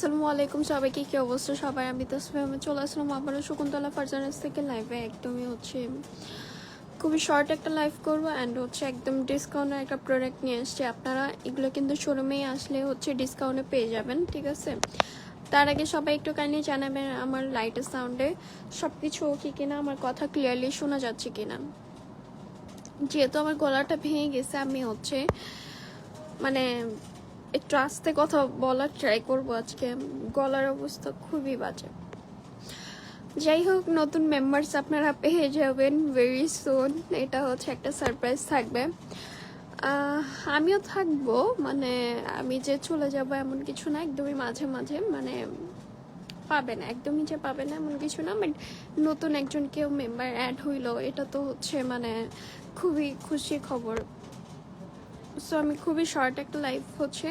আসসালামু আলাইকুম, সবাইকে কি অবস্থা? সবাই, আমি তসফি আমি চলে আসলাম আবারও শকুন্তলা ফার্জানাস থেকে লাইভে একদমই হচ্ছে খুবই শর্ট একটা লাইভ করব অ্যান্ড হচ্ছে একদম ডিসকাউন্টের একটা প্রোডাক্ট নিয়ে এসছি আপনারা এগুলো কিন্তু শোরুমেই আসলে হচ্ছে ডিসকাউন্টে পেয়ে যাবেন, ঠিক আছে? তার আগে সবাই একটু কাইন্ডলি জানাবেন আমার লাইটের সাউন্ডে সব কিছু ওকে কিনা, আমার কথা ক্লিয়ারলি শোনা যাচ্ছে কিনা? যেহেতু আমার গলাটা ভেঙে গেছে, আমি হচ্ছে মানে একটু আস্তে কথা বলার ট্রাই করব আজকে। গলার অবস্থা খুবই বাজে। যাই হোক, নতুন মেম্বার্স আপনারা পেয়ে যাবেন ভেরি সুন এটা হচ্ছে একটা সারপ্রাইজ থাকবে। আমিও থাকব মানে আমি যে চলে যাব এমন কিছু না, একদমই মাঝে মাঝে মানে পাবে না, একদমই যে পাবে না এমন কিছু না বাট নতুন একজন কেউ মেম্বার অ্যাড হইল, এটা তো হচ্ছে মানে খুবই খুশি খবর। সো আমি খুবই শর্ট একটা লাইফ হচ্ছে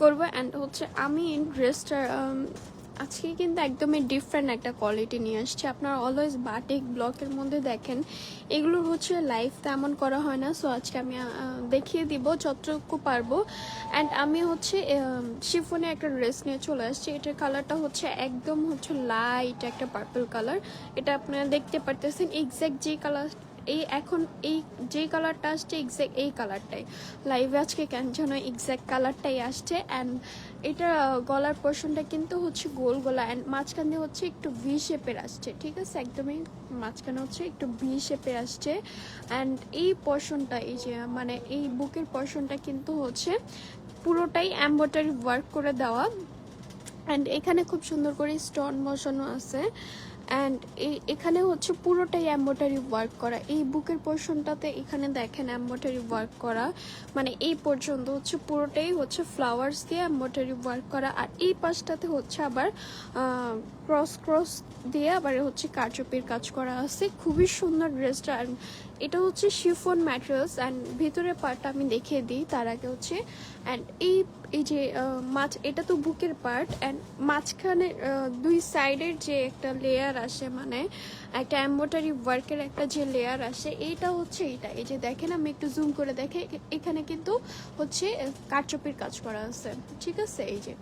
করব অ্যান্ড হচ্ছে আমি ড্রেসটার আজকে কিন্তু একদমই ডিফারেন্ট একটা কোয়ালিটি নিয়ে আসছি। আপনারা অলওয়েজ বাটিক ব্লকের মধ্যে দেখেন, এগুলোর হচ্ছে লাইফ তেমন করা হয় না। সো আজকে আমি দেখিয়ে দিব যতটুকু পারব। অ্যান্ড আমি হচ্ছে শিফনে একটা ড্রেস নিয়ে চলে আসছি। এটার কালারটা হচ্ছে একদম হচ্ছে লাইট একটা পার্পল কালার এটা আপনারা দেখতে পারতেছেন এক্স্যাক্ট যে কালার এই এখন এই যে কালারটা আসছে এক্স্যাক্ট এই কালারটাই লাইভে আজকে কেন যেন এক্স্যাক্ট কালারটাই আসছে অ্যান্ড এটা গলার পোর্শনটা কিন্তু হচ্ছে গোল গলা অ্যান্ড মাঝখান দিয়ে হচ্ছে একটু ভি শেপের আসছে, ঠিক আছে? একদমই মাঝখানে হচ্ছে একটু ভি শেপের আসছে অ্যান্ড এই পোর্শনটা এই যে মানে এই বুকের পোর্শনটা কিন্তু হচ্ছে পুরোটাই এম্বয়ডারি ওয়ার্ক করে দেওয়া অ্যান্ড এখানে খুব সুন্দর করে স্টোন বসানো আছে। অ্যান্ড এখানে হচ্ছে পুরোটাই অ্যাম্বোটারি ওয়ার্ক করা। এই বুকের পোর্শনটাতে এখানে দেখেন অ্যাম্বোটারি ওয়ার্ক করা। মানে এই পর্যন্ত হচ্ছে পুরোটাই হচ্ছে ফ্লাওয়ার্স দিয়ে অ্যাম্বোটারি ওয়ার্ক করা। আর এই পাশটাতে হচ্ছে আবার ক্রস ক্রস দিয়ে আবার হচ্ছে কারচুপির কাজ করা আছে। খুবই সুন্দর ড্রেসটা এটা হচ্ছে শিফন ম্যাটেরিয়ালস অ্যান্ড ভেতরের পার্টটা আমি দেখিয়ে দিই, তার আগে হচ্ছে অ্যান্ড এই এই যে মাছ, এটা তো বুকের পার্ট অ্যান্ড মাঝখানে দুই সাইডের যে একটা লেয়ার আসে মানে একটা এম্বোটারি ওয়ার্কের একটা যে লেয়ার আসে, এইটা হচ্ছে এইটা। এই যে দেখেন, আমি একটু জুম করে দেখে, এখানে কিন্তু হচ্ছে কারচুপির কাজ করা আছে। ঠিক আছে? এই যে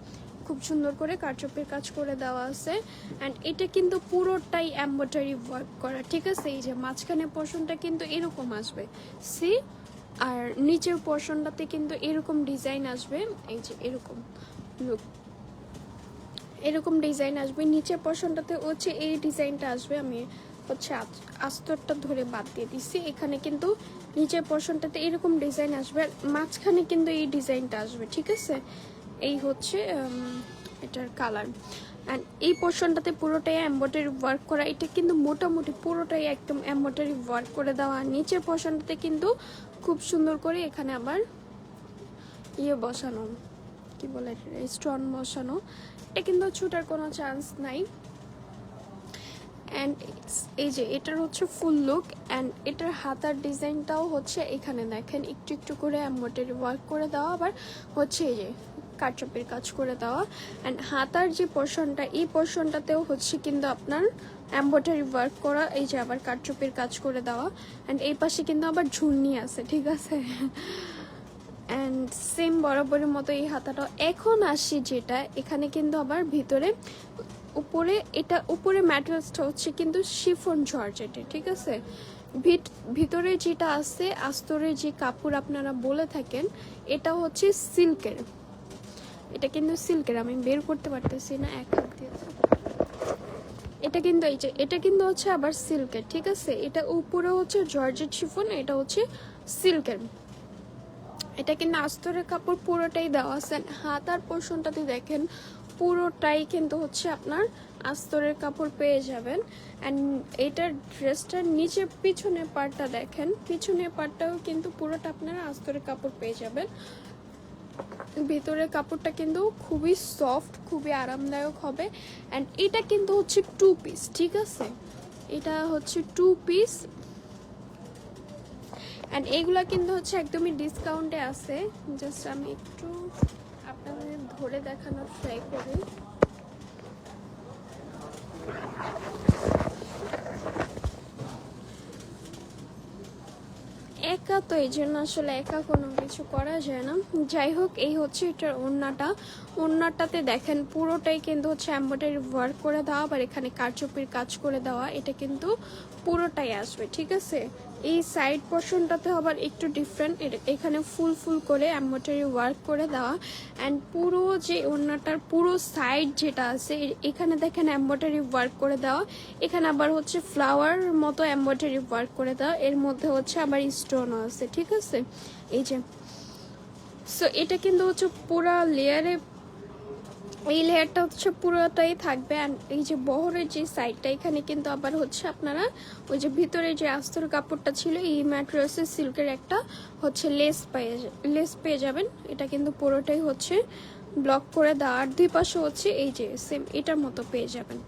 খুব সুন্দর করে কারচুপির কাজ করে দেওয়া আছে। অ্যান্ড এটা কিন্তু পুরোটাই এম্বোটারি ওয়ার্ক করা, ঠিক আছে? এই যে মাঝখানে পোর্শনটা কিন্তু এরকম আসবে। সি আর নিচের পোর্শনটাতে কিন্তু এরকম ডিজাইন আসবে। এই যে এরকম লুক এরকম ডিজাইন আসবে। নিচের পোর্শনটাতে হচ্ছে এই ডিজাইনটা আসবে। আমি হচ্ছে আস্তরটা ধরে বাদ দিয়ে দিচ্ছি। এখানে কিন্তু নিচের পোর্শনটাতে এরকম ডিজাইন আসবে। মাঝখানে কিন্তু এই ডিজাইনটা আসবে, ঠিক আছে? এই হচ্ছে এটার কালার অ্যান্ড এই পোর্শনটাতে পুরোটাই এম্বয়ডারি ওয়ার্ক করা, এটা কিন্তু মোটামুটি পুরোটাই একদম এম্বয়ডারি ওয়ার্ক করে দেওয়া। নিচের পোর্শনটাতে কিন্তু খুব সুন্দর করে এখানে আবার ইয়ে বসানো, কি বলে স্টোন বসানো। এটা কিন্তু ছুটার কোনো চান্স নাই। অ্যান্ড এই যে, এটার হচ্ছে ফুল লুক অ্যান্ড এটার হাতার ডিজাইনটাও হচ্ছে এখানে দেখেন। একটু একটু করে এম্বয়ডারি ওয়ার্ক করে দেওয়া, আবার হচ্ছে এই যে কারচুপির কাজ করে দেওয়া। অ্যান্ড হাতার যে পোর্শনটা এই পোর্শনটাতেও হচ্ছে কিন্তু আপনার এম্বয়ডারি ওয়ার্ক করা, এই যে আবার কারচুপির কাজ করে দেওয়া। অ্যান্ড এই পাশে কিন্তু আবার ঝুলনি আছে, ঠিক আছে? অ্যান্ড সেম বরাবরের মতো এই হাতাটা এখন আসি যেটা, এখানে কিন্তু আবার ভিতরে উপরে, এটা উপরে ম্যাটেরিয়ালসটা হচ্ছে কিন্তু শিফন জর্জেটে ঠিক আছে? ভিত- ভিতরে যেটা আছে, আস্তরে যে কাপড় আপনারা বলে থাকেন এটা হচ্ছে সিল্কের এটা কিন্তু সিল্কের, আমি বের করতে পারতেছি না, এক হাত দিয়ে। এটা কিন্তু এই যে, এটা কিন্তু হচ্ছে আবার সিল্কের, ঠিক আছে? এটা উপরে হচ্ছে জর্জেট শিফন, এটা হচ্ছে সিল্কের। এটা কিন্তু আস্তরের কাপড় পুরোটাই দেওয়া আছে? হাতার পোর্শনটাতে দেখেন, পুরোটাই কিন্তু হচ্ছে আপনার আস্তরের কাপড় পেয়ে যাবেন। অ্যান্ড এটার ড্রেসটার নিচে পিছনের পার্টটা দেখেন, পিছনের পার্টটাও কিন্তু পুরোটা আপনারা আস্তরের কাপড় পেয়ে যাবেন। ভেতরের কাপড়টা কিন্তু খুবই সফট খুবই আরামদায়ক হবে। অ্যান্ড এটা কিন্তু হচ্ছে টু পিস ঠিক আছে? এটা হচ্ছে টু পিস অ্যান্ড এইগুলা কিন্তু হচ্ছে একদমই ডিসকাউন্টে আছে। জাস্ট আমি একটু আপনাদের ধরে দেখানোর ট্রাই করি। একা তো এই জন্য আসলে একা কোনো কিছু করা যায় না। যাই হোক, এই হচ্ছে এটার ওড়নাটা। ওড়নাটাতে দেখেন, পুরোটাই কিন্তু হচ্ছে এম্ব্রয়ডারি ওয়ার্ক করে দেওয়া, আবার এখানে কারচুপির কাজ করে দেওয়া, এটা কিন্তু পুরোটাই আসবে, ঠিক আছে? এই সাইড পোর্শনটাতে আবার একটু ডিফারেন্ট এখানে ফুল ফুল করে এম্ব্রয়ডারি ওয়ার্ক করে দেওয়া। অ্যান্ড পুরো যে ওড়নাটার পুরো সাইড যেটা আছে এখানে দেখেন এম্ব্রয়ডারি ওয়ার্ক করে দেওয়া। এখানে আবার হচ্ছে ফ্লাওয়ার মতো এম্ব্রয়ডারি ওয়ার্ক করে দেওয়া। এর মধ্যে হচ্ছে আবার স্টোনও আছে, ঠিক আছে? এই যে। সো এটা কিন্তু হচ্ছে পুরা লেয়ারে এই লেয়ারটা হচ্ছে পুরোটাই থাকবে অ্যান্ড এই যে বহরের যে সাইডটা এখানে কিন্তু আবার হচ্ছে আপনারা ওই যে ভিতরে যে আস্তর কাপড়টা ছিল, এই ম্যাটেরিয়ালসের সিল্কের একটা হচ্ছে লেস পেয়ে লেস পেয়ে যাবেন। এটা কিন্তু পুরোটাই হচ্ছে ব্লক করে দেওয়া। আর দুই পাশে হচ্ছে এই যে সেম এটার মতো পেয়ে যাবেন।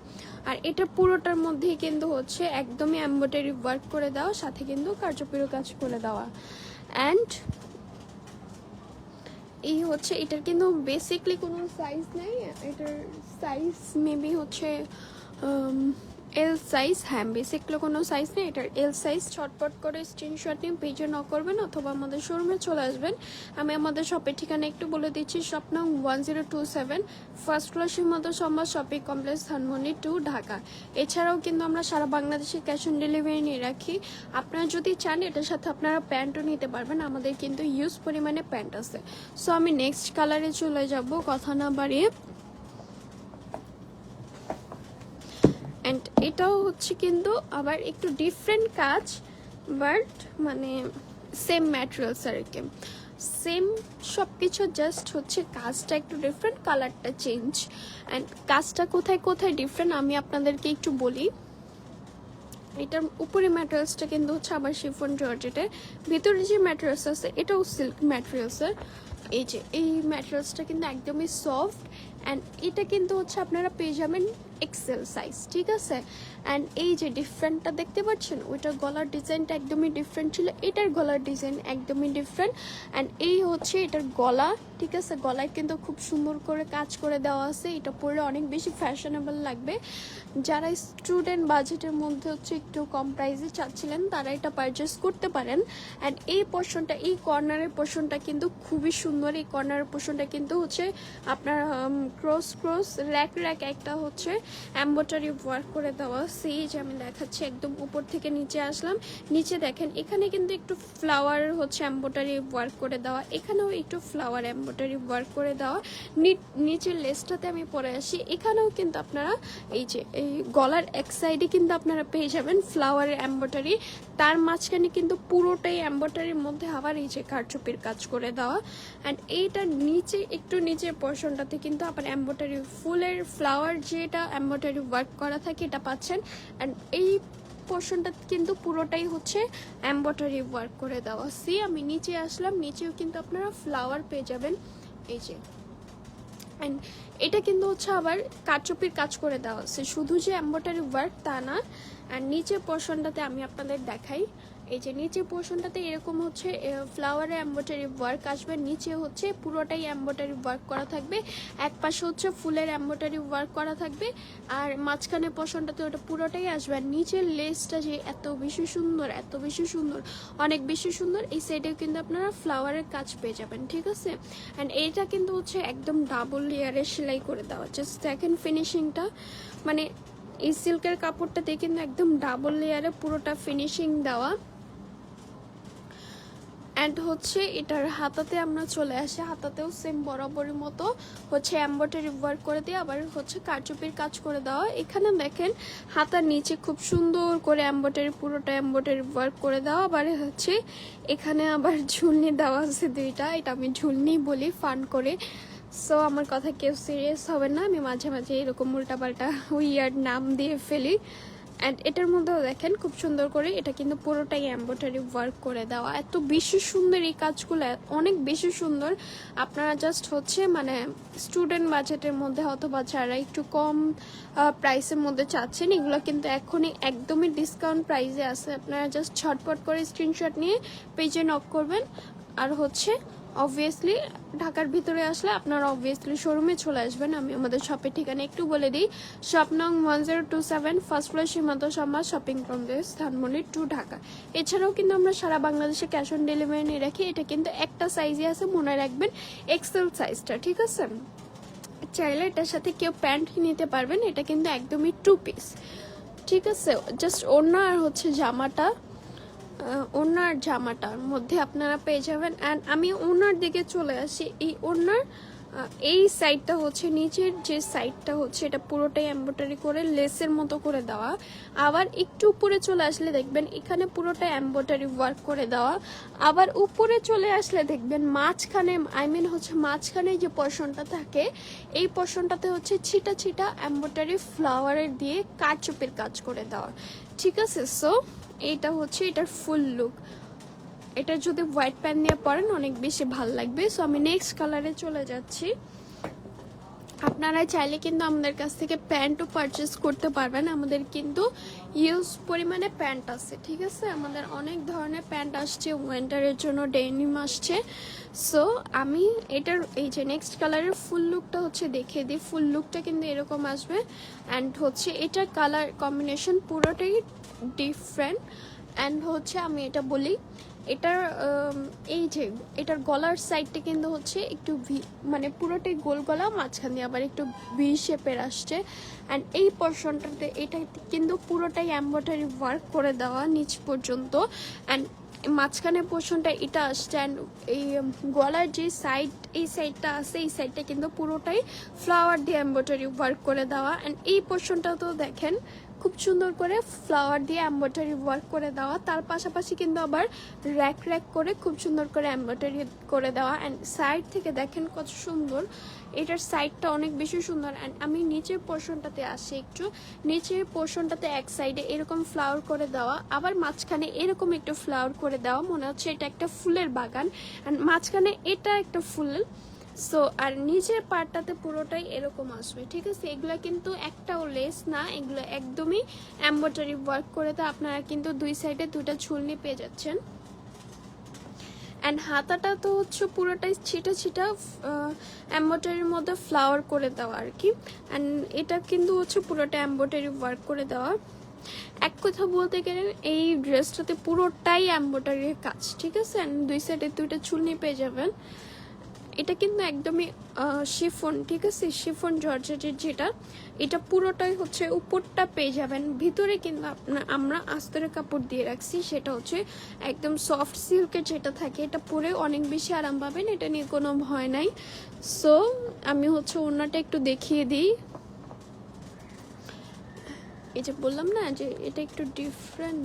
আর এটা পুরোটার মধ্যেই কিন্তু হচ্ছে একদমই এম্ব্রয়ডারি ওয়ার্ক করে দেওয়া, সাথে কিন্তু কার্যপিরো কাজ করে দেওয়া। অ্যান্ড এই হচ্ছে এটার কিন্তু বেসিকলি কোনো সাইজ নেই এটার সাইজ মেবি হচ্ছে এল সাইজ হ্যাঁ বেসিকলি কোনো সাইজ নেই। এটার এল সাইজ ছটপট করে স্ক্রিনশট নিয়ে পেজে ন করবেন অথবা আমাদের শোরুমে চলে আসবেন। আমি আমাদের শপের ঠিকানা একটু বলে দিচ্ছি শপ নাম one zero two seven first class মতো সম্বাদ shopping complex Dhanmondi two Dhaka. এছাড়াও কিন্তু আমরা সারা বাংলাদেশে ক্যাশ অন ডেলিভারি নিয়ে রাখি। আপনারা যদি চান, এটার সাথে আপনারা প্যান্টও নিতে পারবেন। আমাদের কিন্তু ইউজ পরিমাণে প্যান্ট আছে। সো আমি নেক্সট কালারে চলে যাব। কথা না বাড়িয়ে অ্যান্ড এটাও হচ্ছে কিন্তু আবার একটু ডিফারেন্ট কাজ বাট মানে সেম ম্যাটেরিয়ালস আর কি। সেম সব কিছু জাস্ট হচ্ছে কাজটা একটু ডিফারেন্ট কালারটা চেঞ্জ অ্যান্ড কাজটা কোথায় কোথায় ডিফারেন্ট আমি আপনাদেরকে একটু বলি। এটার উপরে ম্যাটেরিয়ালসটা কিন্তু হচ্ছে আবার শিফন জর্জেটের ভিতরে যে ম্যাটেরিয়ালস আছে, এটাও সিল্ক ম্যাটেরিয়ালসের এই যে, এই ম্যাটেরিয়ালসটা কিন্তু একদমই সফট অ্যান্ড এটা কিন্তু হচ্ছে আপনারা পেয়ে যাবেন এক্সেল সাইজ ঠিক আছে? অ্যান্ড এই যে ডিফারেন্টটা দেখতে পাচ্ছেন ওইটার গলার ডিজাইনটা একদমই ডিফারেন্ট ছিল, এটার গলার ডিজাইন একদমই ডিফারেন্ট অ্যান্ড এই হচ্ছে এটার গলা, ঠিক আছে? গলায় কিন্তু খুব সুন্দর করে কাজ করে দেওয়া আছে, এটা পরে অনেক বেশি ফ্যাশনেবল লাগবে। যারা স্টুডেন্ট বাজেটের মধ্যে হচ্ছে একটু কম প্রাইসে চাচ্ছিলেন, তারা এটা পারচেস করতে পারেন। অ্যান্ড এই পোর্শনটা এই কর্নারের পোর্শনটা কিন্তু খুবই সুন্দর। এই কর্নারের পোর্শনটা কিন্তু হচ্ছে আপনার ক্রস ক্রস র্যাক র্যাক একটা হচ্ছে এম্বোটারি ওয়ার্ক করে দেওয়া যে আমি দেখাচ্ছি একদম উপর থেকে নিচে আসলাম। নিচে দেখেন, এখানে কিন্তু একটু ফ্লাওয়ার হচ্ছে এম্বোটারি ওয়ার্ক করে দেওয়া, এখানেও একটু ফ্লাওয়ার এম্বোটারি ওয়ার্ক করে দেওয়া। নিচের লেসটাতে আমি পরে আসি, এখানেও কিন্তু আপনারা এই যে, এই গলার এক সাইডে কিন্তু আপনারা পেয়ে যাবেন ফ্লাওয়ারের এম্বোটারি তার মাঝখানে কিন্তু পুরোটাই এম্বোটারির মধ্যে আবার এই যে কারচুপির কাজ করে দেওয়া। অ্যান্ড এইটার নিচে, একটু নিচের পোর্শনটাতে কিন্তু আবার এম্বোটারি ফুলের ফ্লাওয়ার যেটা এম্বোটারি ওয়ার্ক করা থাকে, এটা পাচ্ছেন। অ্যান্ড এই পোর্শনটা কিন্তু পুরোটাই হচ্ছে এম্বোটারি ওয়ার্ক করে দেওয়া। সি আমি নিচে আসলাম, নিচেও কিন্তু আপনারা ফ্লাওয়ার পেয়ে যাবেন। এই যে। অ্যান্ড এটা কিন্তু হচ্ছে আবার কারচুপির কাজ করে দেওয়া। আছে শুধু যে এম্বোটারি ওয়ার্ক তা না। আর নিচের পোর্শনটাতে আমি আপনাদের দেখাই। এই যে নিচের পোর্শনটাতে এরকম হচ্ছে ফ্লাওয়ারে এম্বোটারি ওয়ার্ক আসবে, নিচে হচ্ছে পুরোটাই এম্বোটারি ওয়ার্ক করা থাকবে, এক পাশে হচ্ছে ফুলের এম্বোটারি ওয়ার্ক করা থাকবে, আর মাঝখানে পোর্শনটাতে ওটা পুরোটাই আসবে, আর নিচের লেসটা যে এত বেশি সুন্দর, এত বেশি সুন্দর, অনেক বেশি সুন্দর, এই সাইডেও কিন্তু আপনারা ফ্লাওয়ারের কাজ পেয়ে যাবেন, ঠিক আছে? অ্যান্ড এইটা কিন্তু হচ্ছে একদম ডাবল লেয়ারে সেলাই করে দেওয়া জাস্ট দেখেন ফিনিশিংটা মানে এই সিল্কের কাপড়টাতে কিন্তু একদম ডাবল লেয়ারে পুরোটা ফিনিশিং দেওয়া। অ্যান্ড হচ্ছে এটার হাতাতে আমরা চলে আসি। হাতাতেও সেম বরাবরের মতো হচ্ছে এম্ব্রয়ডারি ওয়ার্ক করে দিয়ে আবার হচ্ছে কারচুপির কাজ করে দেওয়া। এখানে দেখেন হাতার নিচে খুব সুন্দর করে এম্ব্রয়ডারি পুরোটা এম্ব্রয়ডারি ওয়ার্ক করে দেওয়া। আবার হচ্ছে এখানে আবার ঝুলনি দেওয়া আছে দুইটা। এটা আমি ঝুলনি বলি ফান করে। সো আমার কথা কেউ সিরিয়াস হবে না। আমি মাঝে মাঝে এরকম উল্টাপাল্টা উইয়ার্ড নাম দিয়ে ফেলি। অ্যান্ড এটার মধ্যেও দেখেন, খুব সুন্দর করে এটা কিন্তু পুরোটাই এম্ব্রয়ডারি ওয়ার্ক করে দেওয়া। এত বেশি সুন্দর এই কাজগুলো, অনেক বেশি সুন্দর। আপনারা জাস্ট হচ্ছে মানে স্টুডেন্ট বাজেটের মধ্যে অথবা যারা একটু কম প্রাইসের মধ্যে চাচ্ছেন, এগুলো কিন্তু এখনই একদমই ডিসকাউন্ট প্রাইসে আছে। আপনারা জাস্ট ছটপট করে স্ক্রিনশট নিয়ে পেজে নক করবেন। আর হচ্ছে অবভিয়াসলি ঢাকার ভিতরে আসলে আপনারা অবভিয়াসলি শোরুমে চলে আসবেন। আমি আমাদের শপের ঠিকানা একটু বলে দিই। শপ নং one zero two seven first floor Shimanto Samman shopping complex Dhanmondi two Dhaka. এছাড়াও কিন্তু আমরা সারা বাংলাদেশে ক্যাশ অন ডেলিভারি নিয়ে রাখি। এটা কিন্তু একটা সাইজে আছে, মনে রাখবেন এক্সেল সাইজটা ঠিক আছে? চাইলে এটার সাথে কেউ প্যান্ট নিতে পারবেন, এটা কিন্তু একদমই টু পিস ঠিক আছে? জাস্ট ওড়না আর হচ্ছে জামাটা। আহ, ওড়নার জামাটার মধ্যে আপনারা পেয়ে যাবেন। অ্যান্ড আমি ওনার দিকে চলে আসি। এই ওনার এই সাইডটা হচ্ছে নিচের যে সাইডটা হচ্ছে এটা পুরোটাই এম্ব্রয়ডারি করে লেসের মতো করে দেওয়া। আবার একটু উপরে চলে আসলে দেখবেন এখানে পুরোটা এম্ব্রয়ডারি ওয়ার্ক করে দেওয়া। আবার উপরে চলে আসলে দেখবেন মাঝখানে আই মিন হচ্ছে মাঝখানে যে পোর্শনটা থাকে এই পোর্শনটাতে হচ্ছে ছিটা ছিটা এম্ব্রয়ডারি ফ্লাওয়ারের দিয়ে কারচুপের কাজ করে দেওয়া। ঠিক আছে সো এইটা হচ্ছে এটার ফুল লুক এটা যদি হোয়াইট প্যান্ট নিয়ে পরেন, অনেক বেশি ভালো লাগবে। সো আমি নেক্সট কালারে চলে যাচ্ছি। আপনারা চাইলে কিন্তু আমাদের কাছ থেকে প্যান্টও পারচেস করতে পারবেন। আমাদের কিন্তু ইউজ পরিমাণে প্যান্ট আছে, ঠিক আছে? আমাদের অনেক ধরনের প্যান্ট আসছে উইন্টারের জন্য ডেনিম আসছে। সো আমি এটার, এই যে নেক্সট কালারের ফুল লুকটা হচ্ছে দেখিয়ে দিই। ফুল লুকটা কিন্তু এরকম আসবে। অ্যান্ড হচ্ছে এটার কালার কম্বিনেশন পুরোটাই ডিফারেন্ট অ্যান্ড হচ্ছে আমি এটা বলি এটার এই যে, এটার গলার সাইডটা কিন্তু হচ্ছে একটু ভি মানে পুরোটাই গোল গলা, মাঝখান দিয়ে আবার একটু ভি শেপের আসছে। অ্যান্ড এই পোর্শনটাতে এটা কিন্তু পুরোটাই এম্ব্রয়ডারি ওয়ার্ক করে দেওয়া নিচ পর্যন্ত। অ্যান্ড মাঝখানে পোর্শনটা এটা আসছে অ্যান্ড এই গলার যে সাইড এই সাইডটা আছে, এই সাইডটা কিন্তু পুরোটাই ফ্লাওয়ার দিয়ে এম্ব্রয়ডারি ওয়ার্ক করে দেওয়া। অ্যান্ড এই পোর্শনটা তো দেখেন খুব সুন্দর করে ফ্লাওয়ার দিয়ে এম্ব্রয়ডারি ওয়ার্ক করে দেওয়া। তার পাশাপাশি কিন্তু আবার র্যাক র্যাক করে খুব সুন্দর করে এম্ব্রয়ডারি করে দেওয়া। অ্যান্ড সাইড থেকে দেখেন কত সুন্দর। এটার সাইডটা অনেক বেশি সুন্দর। অ্যান্ড আমি নিচের পোর্শনটাতে আসি একটু। নিচের পোর্শনটাতে এক সাইডে এরকম ফ্লাওয়ার করে দেওয়া। আবার মাঝখানে এরকম একটু ফ্লাওয়ার করে দেওয়া। মনে হচ্ছে এটা একটা ফুলের বাগান। অ্যান্ড মাঝখানে এটা একটা ফুল। সো আর নিচের পার্টটাতে পুরোটাই এরকম আসবে, ঠিক আছে? এগুলো কিন্তু একটাও লেস না, এগুলো একদমই এম্ব্রয়ডারি ওয়ার্ক করে তো আপনারা কিন্তু দুই সাইডে দুইটা ঝুলনি পেয়ে যাচ্ছেন। অ্যান্ড হাতাটা তো হচ্ছে পুরোটাই ছিটা ছিটা এম্ব্রয়ডারির মধ্যে ফ্লাওয়ার করে দেওয়া আর কি। অ্যান্ড এটা কিন্তু হচ্ছে পুরোটা এম্ব্রয়ডারি ওয়ার্ক করে দেওয়া। এক কথা বলতে গেলে এই ড্রেসটাতে পুরোটাই এম্ব্রয়ডারির কাজ, ঠিক আছে? দুই সাইডে দুইটা চুলনি পেয়ে যাবেন। এটা কিন্তু একদমই শিফন, ঠিক আছে? শিফন জর্জেটের যেটা, এটা পুরোটাই হচ্ছে উপরটা পেয়ে যাবেন। ভিতরে কিন্তু আপনার আমরা আস্তরের কাপড় দিয়ে রাখছি, সেটা হচ্ছে একদম সফট সিল্কের যেটা থাকে, এটা পরে অনেক বেশি আরাম পাবেন, এটা নিয়ে কোনো ভয় নাই। সো আমি হচ্ছে ওনাটা একটু দেখিয়ে দিই। এই যে বললাম না যে এটা একটু ডিফারেন্ট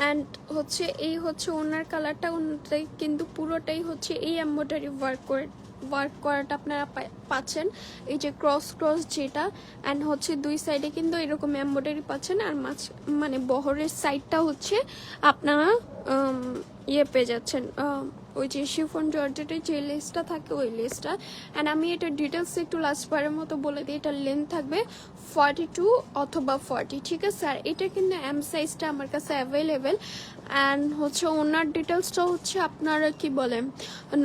অ্যান্ড হচ্ছে এই হচ্ছে ওনার কালারটা ওনারটাই কিন্তু পুরোটাই হচ্ছে এই এম্বয়ডারি ওয়ার্ক করে ওয়ার্ক করাটা আপনারা পাচ্ছেন। এই যে ক্রস ক্রস যেটা অ্যান্ড হচ্ছে দুই সাইডে কিন্তু এরকম এম্বয়ডারি পাচ্ছেন। আর মাছ মানে বহরের সাইডটা হচ্ছে আপনারা ইয়ে পেয়ে যাচ্ছেন। ওই যে শিফন জর্জেটের যে লেসটা থাকে, ওই লেসটা অ্যান্ড আমি এটা ডিটেলস একটু লাস্ট বারের মতো বলে দিই, এটার লেন্থ থাকবে ফর্টি টু অথবা ফর্টি ঠিক আছে? স্যার এটা কিন্তু এম সাইজটা আমার কাছে অ্যাভেলেবেল অ্যান্ড হচ্ছে ওনার ডিটেলসটা হচ্ছে আপনারা কি বলেন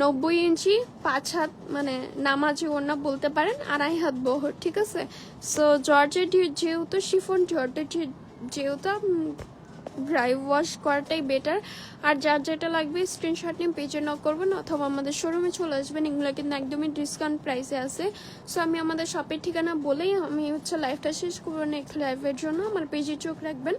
নব্বই ইঞ্চি, পাঁচ হাত মানে নামাজি ওনা বলতে পারেন, আড়াই হাত বহর, ঠিক আছে? সো জর্জেট যেহেতু, শিফন জর্জেট যেহেতু ড্রাই ওয়াশ করাটাই বেটার আর যার যেটা লাগবে স্ক্রিনশট নিয়ে পেজে নক করবেন, অথবা আমাদের শোরুমে চলে আসবেন। এগুলো কিন্তু একদমই ডিসকাউন্ট প্রাইসে আছে। সো আমি আমাদের শপের ঠিকানা বলেই আমি হচ্ছে লাইফটা শেষ করব নেক্সট লাইভের জন্য। আমার পেজে চোখ রাখবেন।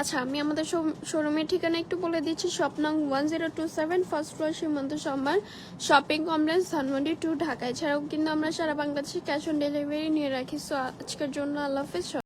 আচ্ছা আমি আমাদের শোরুমের ঠিকানা একটু বলে দিচ্ছি। শপ নং one zero two seven first floor Shimanto Samman shopping complex Dhanmondi two Dhaka. এছাড়াও কিন্তু আমরা সারা বাংলাদেশে ক্যাশ অন ডেলিভারি নিয়ে রাখি। সো আজকের জন্য আল্লাহ হাফেজ।